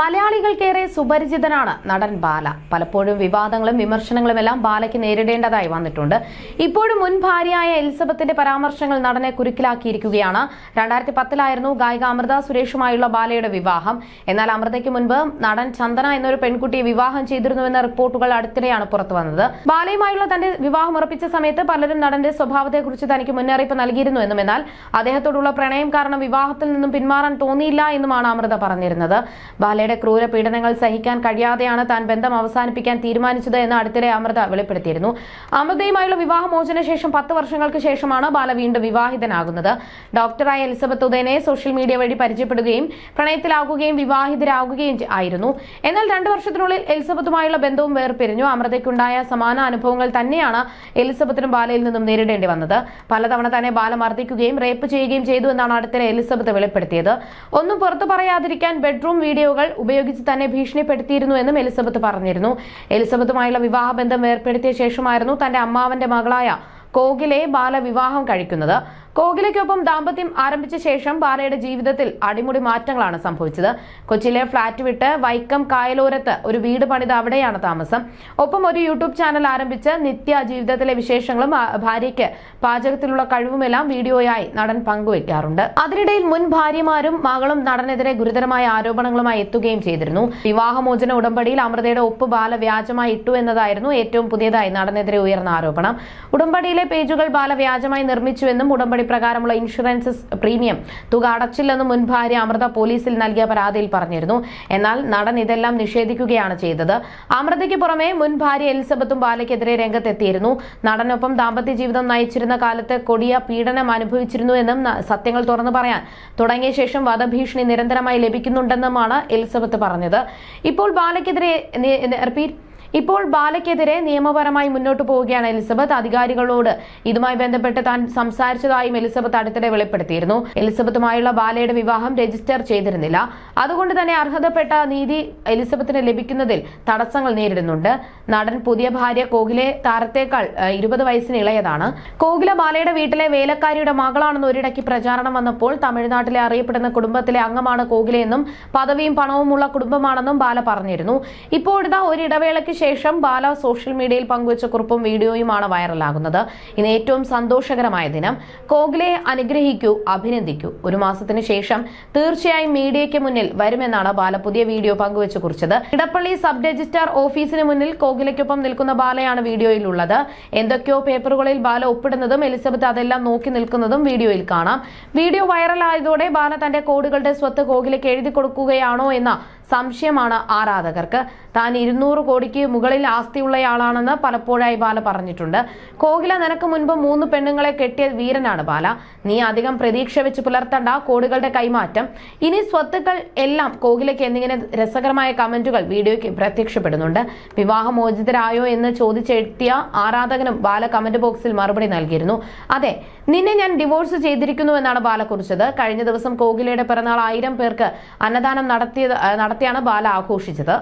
മലയാളികൾക്കേറെ സുപരിചിതനാണ് നടൻ ബാല. പലപ്പോഴും വിവാദങ്ങളും വിമർശനങ്ങളും എല്ലാം ബാലയ്ക്ക് നേരിടേണ്ടതായി വന്നിട്ടുണ്ട്. ഇപ്പോഴും മുൻ ഭാര്യയായ എലിസബത്തിന്റെ പരാമർശങ്ങൾ നടനെ കുരുക്കിലാക്കിയിരിക്കുകയാണ്. രണ്ടായിരത്തി പത്തിലായിരുന്നു ഗായിക അമൃത സുരേഷുമായുള്ള ബാലയുടെ വിവാഹം. എന്നാൽ അമൃതയ്ക്ക് മുൻപ് നടൻ ചന്ദന എന്നൊരു പെൺകുട്ടിയെ വിവാഹം ചെയ്തിരുന്നുവെന്ന റിപ്പോർട്ടുകൾ അടുത്തിടെയാണ് പുറത്തു വന്നത്. ബാലയുമായുള്ള തന്റെ വിവാഹം ഉറപ്പിച്ച സമയത്ത് പലരും നടന്റെ സ്വഭാവത്തെക്കുറിച്ച് തനിക്ക് മുന്നറിയിപ്പ് നൽകിയിരുന്നു എന്നും എന്നാൽ അദ്ദേഹത്തോടുള്ള പ്രണയം കാരണം വിവാഹത്തിൽ നിന്നും പിന്മാറാൻ തോന്നിയില്ല എന്നുമാണ് അമൃത പറഞ്ഞിരുന്നത്. ബാലയുടെ ക്രൂര പീഡനങ്ങൾ സഹിക്കാൻ കഴിയാതെയാണ് താൻ ബന്ധം അവസാനിപ്പിക്കാൻ തീരുമാനിച്ചത് എന്ന് അടുത്തിടെ അമൃത വെളിപ്പെടുത്തിയിരുന്നു. അമൃതയുമായുള്ള വിവാഹമോചന ശേഷം പത്ത് വർഷങ്ങൾക്ക് ശേഷമാണ് ബാല വീണ്ടും വിവാഹിതനാകുന്നത്. ഡോക്ടറായ എലിസബത്ത് ഉദയനെ സോഷ്യൽ മീഡിയ വഴി പരിചയപ്പെടുകയും പ്രണയത്തിലാകുകയും വിവാഹിതരാകുകയും ആയിരുന്നു. എന്നാൽ രണ്ടു വർഷത്തിനുള്ളിൽ എലിസബത്തുമായുള്ള ബന്ധവും വേർപിരിഞ്ഞു. അമൃതയ്ക്കുണ്ടായ സമാന അനുഭവങ്ങൾ തന്നെയാണ് എലിസബത്തിനും ബാലയിൽ നിന്നും നേരിടേണ്ടി വന്നത്. പലതവണ തന്നെ ബാല മർദ്ദിക്കുകയും റേപ്പ് ചെയ്യുകയും ചെയ്തു എന്നാണ് അടുത്തിടെ എലിസബത്ത് വെളിപ്പെടുത്തിയത്. ഒന്നും പുറത്തു പറയാതിരിക്കാൻ ബെഡ്റൂം വീഡിയോകൾ ഉപയോഗിച്ച് തന്നെ ഭീഷണിപ്പെടുത്തിയിരുന്നുവെന്നും എലിസബത്ത് പറഞ്ഞിരുന്നു. എലിസബത്തുമായുള്ള വിവാഹബന്ധം ഏർപ്പെടുത്തിയ ശേഷമായിരുന്നു തന്റെ അമ്മാവന്റെ മകളായ കോകിലെ ബാലവിവാഹം കഴിക്കുന്നത്. കോകിലയ്ക്കൊപ്പം ദാമ്പത്യം ആരംഭിച്ച ശേഷം ബാലയുടെ ജീവിതത്തിൽ അടിമുടി മാറ്റങ്ങളാണ് സംഭവിച്ചത്. കൊച്ചിയിലെ ഫ്ളാറ്റ് വിട്ട് വൈക്കം കായലോരത്ത് ഒരു വീട് പണിത് അവിടെയാണ് താമസം. ഒപ്പം ഒരു യൂട്യൂബ് ചാനൽ ആരംഭിച്ച് നിത്യ ജീവിതത്തിലെ വിശേഷങ്ങളും ഭാര്യയ്ക്ക് പാചകത്തിലുള്ള കഴിവുമെല്ലാം വീഡിയോയായി നടൻ പങ്കുവയ്ക്കാറുണ്ട് അതിനിടയിൽ മുൻ ഭാര്യമാരും മകളും നടനെതിരെ ഗുരുതരമായ ആരോപണങ്ങളുമായി എത്തുകയും ചെയ്തിരുന്നു. വിവാഹമോചന ഉടമ്പടിയിൽ അമൃതയുടെ ഒപ്പ് ബാല വ്യാജമായി ഇട്ടു എന്നതായിരുന്നു ഏറ്റവും പുതിയതായി നടനെതിരെ ഉയർന്ന ആരോപണം. ഉടമ്പടിയിലെ പേജുകൾ ബാല വ്യാജമായി നിർമ്മിച്ചുവെന്നും ഉടമ്പടി പ്രകാരമുള്ള ഇൻഷുറൻസ് പ്രീമിയം. തുക അടച്ചില്ലെന്ന് മുൻ ഭാര്യ അമൃത പോലീസിൽ നൽകിയ പരാതിയിൽ പറഞ്ഞിരുന്നു. എന്നാൽ നടൻ ഇതെല്ലാം നിഷേധിക്കുകയാണ് ചെയ്തത്. അമൃതയ്ക്ക് പുറമെ മുൻ ഭാര്യ എലിസബത്തും ബാലയ്ക്കെതിരെ രംഗത്തെത്തിയിരുന്നു. നടനൊപ്പം ദാമ്പത്യ ജീവിതം നയിച്ചിരുന്ന കാലത്ത് കൊടിയ പീഡനം അനുഭവിച്ചിരുന്നു എന്നും സത്യങ്ങൾ തുറന്നു പറയാൻ. തുടങ്ങിയ ശേഷം വധഭീഷണി നിരന്തരമായി ലഭിക്കുന്നുണ്ടെന്നുമാണ് എലിസബത്ത് പറഞ്ഞത്. ഇപ്പോൾ ബാലയ്ക്കെതിരെ റിപ്പീറ്റ് ഇപ്പോൾ ബാലയ്ക്കെതിരെ നിയമപരമായി മുന്നോട്ട് പോവുകയാണ് എലിസബത്ത്. അധികാരികളോട് ഇതുമായി ബന്ധപ്പെട്ട് താൻ സംസാരിച്ചതായും എലിസബത്ത് അടുത്തിടെ വെളിപ്പെടുത്തിയിരുന്നു. എലിസബത്തുമായുള്ള ബാലയുടെ വിവാഹം രജിസ്റ്റർ ചെയ്തിരുന്നില്ല. അതുകൊണ്ട് തന്നെ അർഹതപ്പെട്ട നീതി എലിസബത്തിന് ലഭിക്കുന്നതിൽ തടസ്സങ്ങൾ നേരിടുന്നുണ്ട്. നടൻ പുതിയ ഭാര്യ കോകിലെ താരത്തേക്കാൾ ഇരുപത് വയസ്സിന് ഇളയതാണ്. കോകില ബാലയുടെ വീട്ടിലെ വേലക്കാരിയുടെ മകളാണെന്ന് ഒരിടയ്ക്ക് പ്രചാരണം വന്നപ്പോൾ തമിഴ്നാട്ടിലെ അറിയപ്പെടുന്ന കുടുംബത്തിലെ അംഗമാണ് കോകിലയെന്നും പദവിയും പണവുമുള്ള കുടുംബമാണെന്നും ബാല പറഞ്ഞിരുന്നു. ഇപ്പോഴിതാ ഒരു ഇടവേളയ്ക്ക് ശേഷം ബാല സോഷ്യൽ മീഡിയയിൽ പങ്കുവച്ച കുറിപ്പും വീഡിയോയുമാണ് വൈറലാകുന്നത്. ഇന്ന് ഏറ്റവും സന്തോഷകരമായ ദിനം. കോഗ്ലയെ അനുഗ്രഹിക്കൂ അഭിനന്ദിക്കൂ. ഒരു മാസത്തിന് ശേഷം തീർച്ചയായും മീഡിയയ്ക്ക് മുന്നിൽ വരുമെന്നാണ് ബാല പുതിയ വീഡിയോ പങ്കുവച്ച് കുറിച്ചത്. ഇടപ്പള്ളി സബ് രജിസ്ട്രാർ ഓഫീസിന് മുന്നിൽ കോകിലയ്ക്കൊപ്പം നിൽക്കുന്ന ബാലയാണ് വീഡിയോയിലുള്ളത്. എന്തൊക്കെയോ പേപ്പറുകളിൽ ബാല ഒപ്പിടുന്നതും എലിസബത്ത് അതെല്ലാം നോക്കി നിൽക്കുന്നതും വീഡിയോയിൽ കാണാം. വീഡിയോ വൈറലായതോടെ ബാല തന്റെ കോടുകളുടെ സ്വത്ത് കോകിലയ്ക്ക് എഴുതി കൊടുക്കുകയാണോ എന്ന സംശയമാണ് ആരാധകർക്ക്. താൻ ഇരുന്നൂറ് കോടിക്ക് മുകളിൽ ആസ്തിയുള്ളയാളാണെന്ന് പലപ്പോഴായി ബാല പറഞ്ഞിട്ടുണ്ട്. കോകില നിനക്ക് മുൻപ് മൂന്ന് പെണ്ണുങ്ങളെ കെട്ടിയ വീരനാണ് ബാല. നീ അധികം പ്രതീക്ഷ വെച്ച് പുലർത്തണ്ട കോടികളുടെ കൈമാറ്റം. ഇനി സ്വത്തുക്കൾ എല്ലാം കോകിലയ്ക്ക് എന്നിങ്ങനെ രസകരമായ കമന്റുകൾ വീഡിയോയ്ക്ക് പ്രത്യക്ഷപ്പെടുന്നുണ്ട്. വിവാഹമോചിതരായോ എന്ന് ചോദിച്ചെത്തിയ ആരാധകനും ബാല കമന്റ് ബോക്സിൽ മറുപടി നൽകിയിരുന്നു. അതെ നിന്നെ ഞാൻ ഡിവോഴ്സ് ചെയ്തിരിക്കുന്നു എന്നാണ് ബാല കുറിച്ചത്. കഴിഞ്ഞ ദിവസം കോകിലയുടെ പിറന്നാൾ ആയിരം പേർക്ക് അന്നദാനം നടത്തിയത് നടത്തിയാണ് ബാല ആഘോഷിച്ചത്.